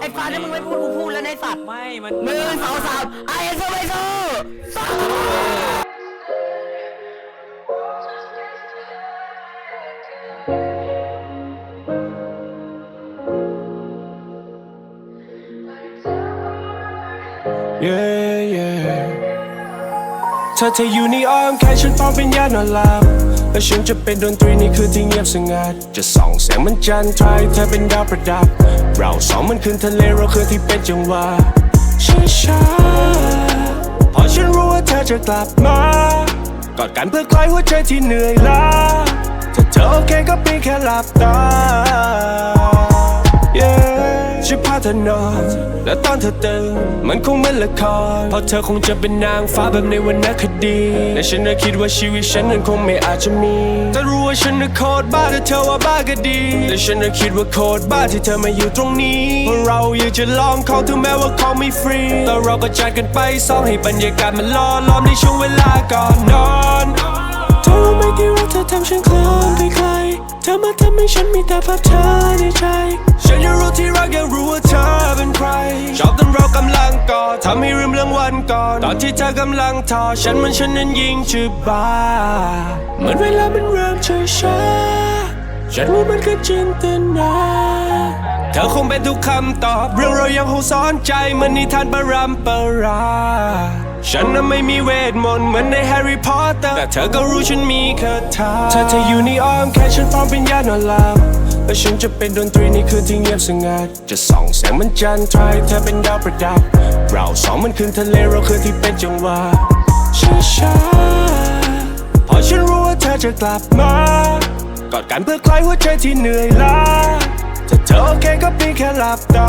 ไอ้ฟ้าถ้ามึงไม่พูดกูพูดแล้วในสัตว์ไม่มันหนึ่งสองสามไอ้เซอร์ไวเซอร์สอง yeah yeah ถ้าเธออยู่ในอ้อมแค่ฉันพร้อมเป็นญานอนหลับ และฉันจะเป็นดนตรีในคืนที่เงียบสงัด จะส่องแสงมันจันทรายเธอเป็นดาวประดับ เราสองมันคืนทะเลเราคือที่เป็นจังหวะช้าๆเพราะฉันรู้ว่าเธอจะกลับมากอดกันเพื่อคลายหัวใจที่เหนื่อยล้าถ้าเธอโอเคก็เพียงแค่หลับตา เธอนอนและตอนเธอตื่นมันคงเหมือนละครเพราะเธอคงจะเป็นนางฟ้าแบบในวรรณคดีและฉันน่ะคิดว่าชีวิตฉันนั้นคงไม่อาจจะมีแต่รู้ว่าฉันน่ะโคตรบ้าแต่เธอว่าบ้าก็ดีและฉันน่ะคิดว่าโคตรบ้าที่เธอมาอยู่ตรงนี้เพราะเราอยากจะลองของถึงแม้ว่าของไม่ฟรีแต่เราก็จัดกันไปสองให้บรรยากาศมันล่อล้อมในช่วงเวลาก่อนนอนเธอรู้ไหมที่ว่าเธอทำฉันเคลิ้มไปไกลเธอมาทำให้ฉันมีแต่ภาพเธอในใจฉันยังรู้ที่รัก ทำให้ลืมเรื่องวันก่อน ตอนที่เธอกำลังทอฉันมันฉันนั้นยิ่งจะบ้าเหมือนเวลามันเริ่มช้าช้าๆฉันว่ามันคือจินตนาเธอคงเป็นทุกคำตอบ เรื่องเรายังคงสอนใจเหมือนนิทานปรำประรา ฉันน่ะไม่มีเวทมนต์เหมือนในแฮร์รี่พอตเตอร์แต่เธอก็รู้ฉันมีคาถาถ้าเธออยู่ในอ้อมแค่ฉันพร้อมเป็นญาตินอนหลับและฉันจะเป็นดนตรีในคืนที่เงียบสงัด จะส่องแสงมันจันทรายเธอเป็นดาวประดับ เราสองมันคืนทะเลเราคืนที่เป็นจังหวะช้าๆเพราะฉันรู้ว่าเธอจะกลับมากอดกันเพื่อคลายหัวใจที่เหนื่อยล้าถ้าเธอโอเคก็เพียงแค่หลับตา